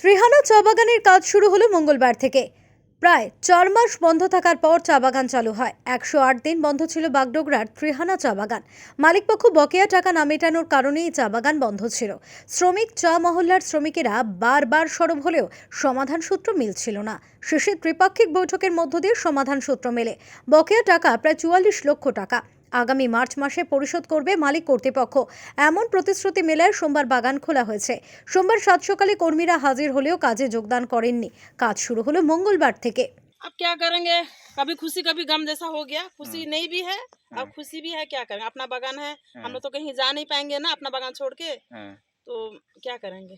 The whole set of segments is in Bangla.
ত্রিহানা চা বাগানের কাজ শুরু হলো মঙ্গলবার থেকে। প্রায় চার মাস বন্ধ থাকার পর চা বাগান চালু হয়। একশো আট দিন বন্ধ ছিল বাগডোগরার ত্রিহানা চা বাগান। মালিকপক্ষ বকেয়া টাকা না মেটানোর কারণেই চা বাগান বন্ধ ছিল। শ্রমিক, চা মহল্লার শ্রমিকেরা বারবার সরব হলেও সমাধান সূত্র মিলছিল না। শেষে ত্রিপাক্ষিক বৈঠকের মধ্য দিয়ে সমাধান সূত্র মেলে। বকেয়া টাকা প্রায় চুয়াল্লিশ লক্ষ টাকা। আগামী মার্চ মাসে পরিশোধ করবে মালিক কর্তৃপক্ষ এমন প্রতিশ্রুতি মেলায় সোমবার বাগান খোলা হয়েছে সোমবার সাত সকালে কর্মীরা হাজির হলেও কাজে যোগদান করেননি কাজ শুরু হলো মঙ্গলবার থেকে अब क्या करेंगे कभी खुशी कभी गम जैसा हो गया खुशी नहीं भी है और खुशी भी है क्या करेंगे अपना बागान है हम लोग तो कहीं जा नहीं पाएंगे ना अपना बागान छोड़ के हाँ तो क्या करेंगे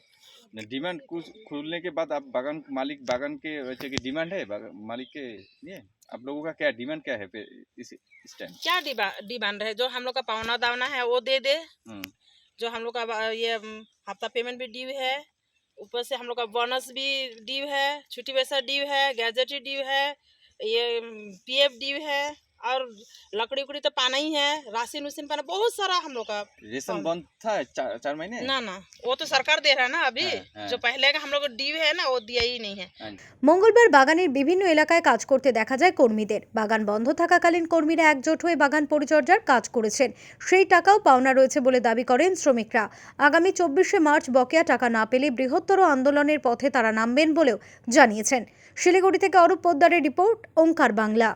डिमांड कुछ खुलने के बाद आप बागान मालिक बागान के वैसे की डिमांड है बागा- मालिक के लिए आप लोगों का क्या डिमांड क्या है पे- इस इस टाइम क्या डिमांड है जो हम लोग का पावना दावना है वो दे दे। हम्म, जो हम लोग का ये हफ़्ता पेमेंट भी ड्यू है। ऊपर से हम लोग का बोनस भी ड्यू है। छुट्टी पैसा ड्यू है गैजेटी ड्यू है। ये पीएफ ड्यू है। और लकड़ी उकड़ी तो पाना ही है राशन उसन पाना बहुत सारा हम लोग का रेशन कौन? बंद था चार, चार महीने ना ना वो तो सरकार दे रहा है ना अभी हाँ, हाँ। जो पहले का हम लोग को ड्यू है ना वो दिया ही नहीं है हाँ, মঙ্গলবার বাগানের বিভিন্ন এলাকায় কাজ করতে দেখা যায় কর্মীদের বাগান বন্ধ থাকাকালীন কর্মীরা একজোট হয়ে বাগান পরিচর্যার কাজ করেছেন সেই টাকাও পাওনা রয়েছে বলে দাবি করেন শ্রমিকরা আগামী চব্বিশে মার্চ বকেয়া টাকা না পেলে বৃহত্তর আন্দোলনের পথে তারা নামবেন বলেও জানিয়েছেন শিলিগুড়ি থেকে অরূপ পোদ্দারের রিপোর্ট ওঙ্কার বাংলা